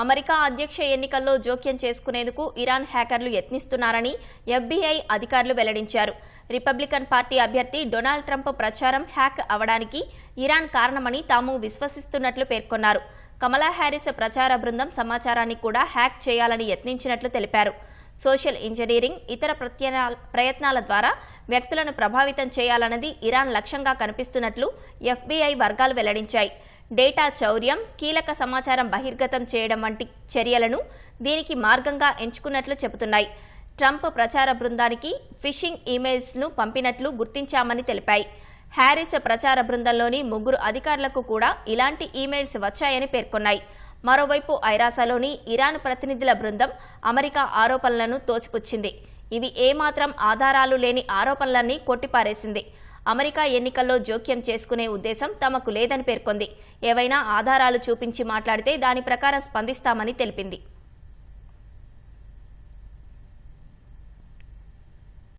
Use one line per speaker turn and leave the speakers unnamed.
America అధ్యక్ష ఎన్నికల్లో జోక్యం చేసుకునేందుకు ఇరాన్ హ్యాకర్లు యత్నిస్తున్నారని ఎఫ్బీఐ అధికారులు వెల్లడించారు. రిపబ్లికన్ పార్టీ అభ్యర్థి డొనాల్డ్ ట్రంప్ ప్రచారం హ్యాక్ అవడానికి ఇరాన్ కారణమని తాము విశ్వసిస్తున్నట్లు పేర్కొన్నారు. కమలా హ్యారిస్ ప్రచార బృందం సమాచారాన్ని కూడా హ్యాక్ చేయాలని యత్నించినట్లు తెలిపారు. సోషల్ ఇంజనీరింగ్ ఇతర ప్రయత్నాల ద్వారా వ్యక్తులను ప్రభావితం చేయాలన్నది ఇరాన్ లక్ష్యంగా కనిపిస్తున్నట్లు ఎఫ్బీఐ వర్గాలు వెల్లడించాయి. డేటా చౌర్యం కీలక సమాచారం బహిర్గతం చేయడం వంటి చర్యలను దీనికి మార్గంగా ఎంచుకున్నట్లు చెబుతున్నాయి. ట్రంప్ ప్రచార బృందానికి ఫిషింగ్ ఇమెయిల్స్ను పంపినట్లు గుర్తించామని తెలిపాయి. హ్యారిస్ ప్రచార బృందంలోని ముగ్గురు అధికారులకు కూడా ఇలాంటి ఇమెయిల్స్ వచ్చాయని పేర్కొన్నాయి. మరోవైపు ఐరాసలోని ఇరాన్ ప్రతినిధుల బృందం అమెరికా ఆరోపణలను తోసిపుచ్చింది. ఇవి ఏమాత్రం ఆధారాలు లేని ఆరోపణలన్నీ కొట్టిపారేసింది. అమెరికా ఎన్నికల్లో జోక్యం చేసుకునే ఉద్దేశం తమకు లేదని పేర్కొంది. ఏవైనా ఆధారాలు చూపించి మాట్లాడితే దాని ప్రకారం స్పందిస్తామని తెలిపింది.